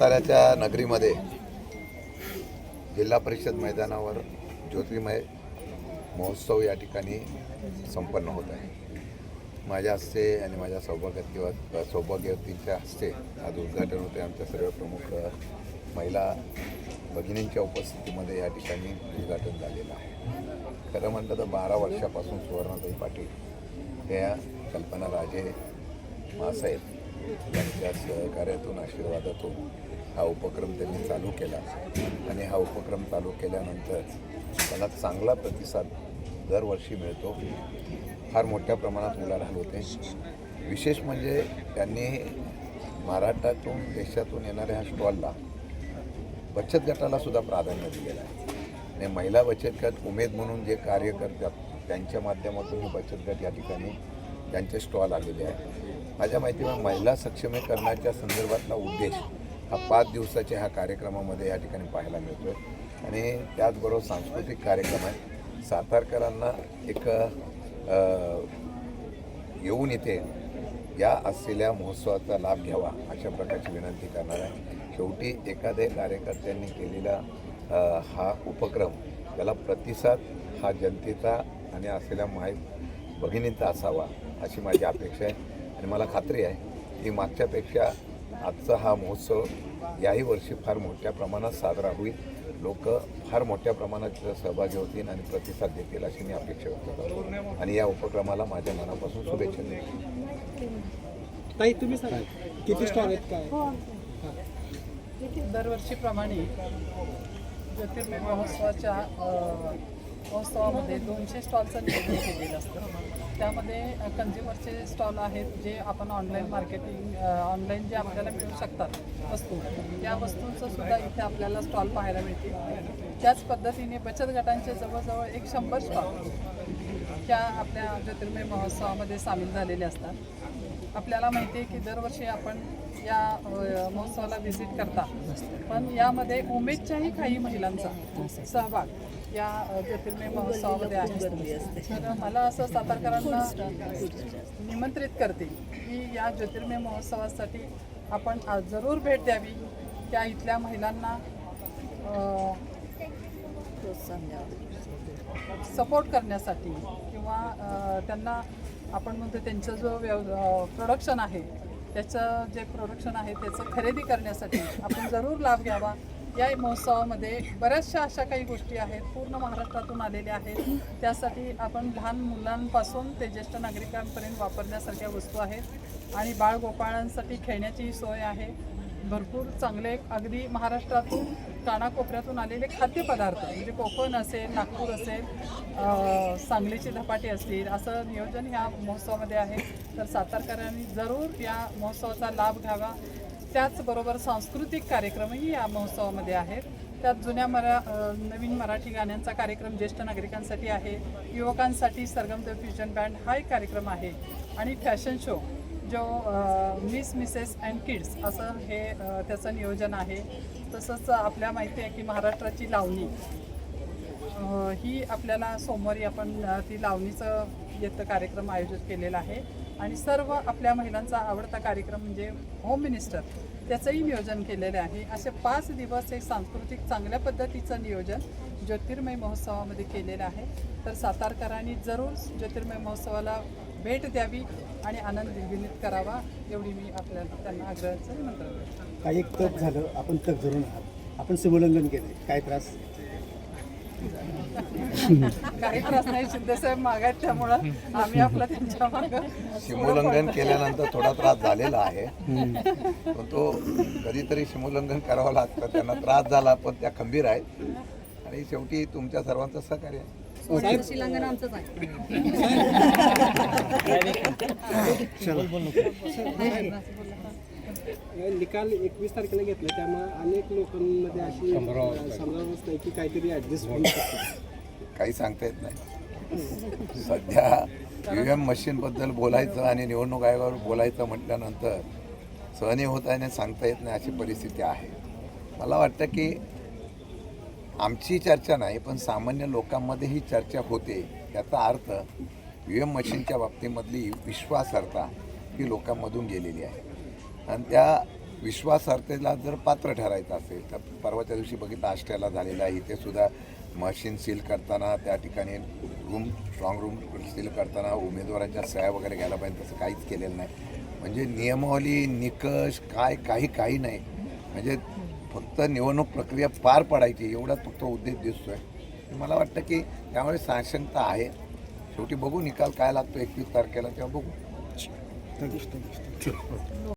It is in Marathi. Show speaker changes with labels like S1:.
S1: साताऱ्याच्या नगरीमध्ये जिल्हा परिषद मैदानावर ज्योतिर्मय महोत्सव या ठिकाणी संपन्न होत आहे. माझ्या हस्ते आणि माझ्या सौभाग्यवती सौभाग्यवतींच्या हस्ते आज उद्घाटन होते आमच्या सर्व प्रमुख महिला भगिनींच्या उपस्थितीमध्ये या ठिकाणी उद्घाटन झालेलं आहे. खरं म्हटलं तर बारा वर्षापासून सुवर्णाताई पाटील या कल्पना राजे मासाहेब यांच्या सहकार्यातून आशीर्वादातून हा उपक्रम त्यांनी चालू केला. आणि हा उपक्रम चालू केल्यानंतर त्याला चांगला प्रतिसाद दरवर्षी मिळतो. फार मोठ्या प्रमाणात उलाढाल होते. विशेष म्हणजे त्यांनी महाराष्ट्रातून देशातून येणाऱ्या ह्या स्टॉलला बचत गटाला सुद्धा प्राधान्य दिलेलं आहे. आणि महिला बचत गट उमेद म्हणून जे कार्य करतात त्यांच्या माध्यमातून हे बचत गट या ठिकाणी त्यांचे स्टॉल आलेले आहे माझ्या माहितीमुळे महिला सक्षमीकरणाच्या संदर्भातला उद्देश हा पाच दिवसाच्या ह्या कार्यक्रमामध्ये या ठिकाणी पाहायला मिळतो आहे आणि त्याचबरोबर सांस्कृतिक कार्यक्रम आहे सातारकरांना एक येऊन इथे या असलेल्या महोत्सवाचा लाभ घ्यावा अशा प्रकारची विनंती करणार आहे. शेवटी एखाद्या कार्यकर्त्यांनी केलेला हा उपक्रम त्याला प्रतिसाद हा जनतेचा आणि असलेल्या माहीत भगिनींचा असावा अशी माझी अपेक्षा आहे. आणि मला खात्री आहे की मागच्यापेक्षा आजचा हा महोत्सव याही वर्षी फार मोठ्या प्रमाणात साजरा होईल. लोक फार मोठ्या प्रमाणात सहभागी होतील आणि प्रतिसाद देतील अशी मी अपेक्षा व्यक्त करतो. आणि या उपक्रमाला माझ्या मनापासून शुभेच्छा देतो.
S2: ताई तुम्ही सांगा. किती स्टॉल आहेत काय?
S3: दरवर्षीप्रमाणे ज्योतिर्मय महोत्सवाच्या महोत्सवामध्ये दोनशे स्टॉलचं नियोजन केलेलं असतं. त्यामध्ये कन्झ्युमरचे स्टॉल आहेत जे आपण ऑनलाईन मार्केटिंग ऑनलाईन जे आपल्याला मिळू शकतात वस्तू त्या वस्तूंचं सुद्धा इथे आपल्याला स्टॉल पाहायला मिळतील. त्याच पद्धतीने बचत गटांचे जवळजवळ एक शंभर स्टॉल त्या आपल्या ज्योतिर्मय महोत्सवामध्ये सामील झालेले असतात. आपल्याला माहिती आहे की दरवर्षी आपण या महोत्सवाला व्हिजिट करता. पण यामध्ये उमेदच्याही काही महिलांचा सहभाग या ज्योतिर्मय महोत्सवामध्ये आहे. तर मला असं सातारकरांना निमंत्रित करते की या ज्योतिर्मय महोत्सवासाठी आपण जरूर भेट द्यावी. त्या इथल्या महिलांना सपोर्ट करण्यासाठी किंवा त्यांना आपण म्हणतो त्यांचं जो व्यव प्रोडक्शन आहे त्याचं जे प्रोडक्शन आहे त्याचं खरेदी करण्यासाठी आपण जरूर लाभ घ्यावा. या महोत्सवामध्ये बऱ्याचशा अशा काही गोष्टी आहेत पूर्ण महाराष्ट्रातून आलेल्या आहेत. त्यासाठी आपण लहान मुलांपासून ते ज्येष्ठ नागरिकांपर्यंत वापरण्यासारख्या वस्तू आहेत आणि बाळगोपाळांसाठी खेळण्याची सोय आहे. भरपूर चांगले अगदी महाराष्ट्रातून कानाकोपऱ्यातून आलेले खाद्यपदार्थ म्हणजे कोकण असेल नागपूर असेल सांगलीची धपाटी असतील असं नियोजन ह्या महोत्सवामध्ये आहे. तर सातारकरांनी जरूर या महोत्सवाचा लाभ घ्यावा. त्याचबरोबर सांस्कृतिक कार्यक्रमही या महोत्सवामध्ये आहेत. त्यात जुन्या मरा नवीन मराठी गाण्यांचा कार्यक्रम ज्येष्ठ नागरिकांसाठी आहे. युवकांसाठी सरगमदेव फ्युजन बँड हा एक कार्यक्रम आहे. आणि फॅशन शो जो मिस मिसेस अँड किड्स असं हे त्याचं नियोजन आहे. तसंच आपल्या माहिती आहे की महाराष्ट्राची लावणी ही आपल्याला सोमवारी आपण ती लावणीचं येतं कार्यक्रम आयोजित केलेला आहे. आणि सर्व आपल्या महिलांचा आवडता कार्यक्रम म्हणजे होम मिनिस्टर त्याचंही नियोजन केलेलं आहे. असे पाच दिवस एक सांस्कृतिक चांगल्या पद्धतीचं नियोजन ज्योतिर्मय महोत्सवामध्ये केलेलं आहे. तर सातारकरांनी जरूर ज्योतिर्मय महोत्सवाला भेट द्यावी आणि आनंद द्विगुणित करावा एवढी मी आपल्याला त्यांना आग्रहाचं निमंत्रण
S2: काही एक तप झालं आपण तप धरून आहात. आपण सिमोल्लंघन केले काय त्रास?
S3: काही त्रास नाही शिंदेसाहेब मागायत त्यामुळं आम्ही आपलं त्यांच्या मागं
S1: सीमोल्लंघन केल्यानंतर थोडा त्रास झालेला आहे. पण तो कधीतरी सीमोल्लंघन करावं लागतं त्यांना त्रास झाला पण त्या खंबीर आहेत. आणि शेवटी तुमच्या सर्वांचं सहकार्य
S4: आमचंच आहे.
S2: निकाल एकवीस तारखेला घेतला त्यामुळे अनेक लोकांमध्ये अशी नाही की काहीतरी ऍडजस्ट होऊ शकतं
S1: काही सांगता येत नाही. सध्या ई एम मशीनबद्दल बोलायचं आणि निवडणूक आयोगावर बोलायचं म्हटल्यानंतर सहनी होत आहे सांगता येत नाही अशी परिस्थिती आहे. मला वाटतं की आमची चर्चा नाही पण सामान्य लोकांमध्ये ही चर्चा होते. याचा अर्थ ई एम मशीनच्या बाबतीमधली विश्वासार्हता ही लोकांमधून गेलेली आहे. आणि त्या विश्वासार्थेला जर पात्र ठरायचं असेल तर परवाच्या दिवशी बघितलं आष्ट्याला झालेलं आहे. इथे सुद्धा मशीन सील करताना त्या ठिकाणी रूम स्ट्रॉंग रूम सील करताना उमेदवारांच्या सह्या वगैरे घ्यायला पाहिजे तसं काहीच केलेलं नाही. म्हणजे नियमावली निकष काय काही काही नाही. म्हणजे फक्त निवडणूक प्रक्रिया पार पडायची एवढाच फक्त उद्देश दिसतो आहे मला वाटतं की त्यामुळे साशंकता आहे. शेवटी बघू निकाल काय लागतो एकवीस तारखेला तेव्हा बघू.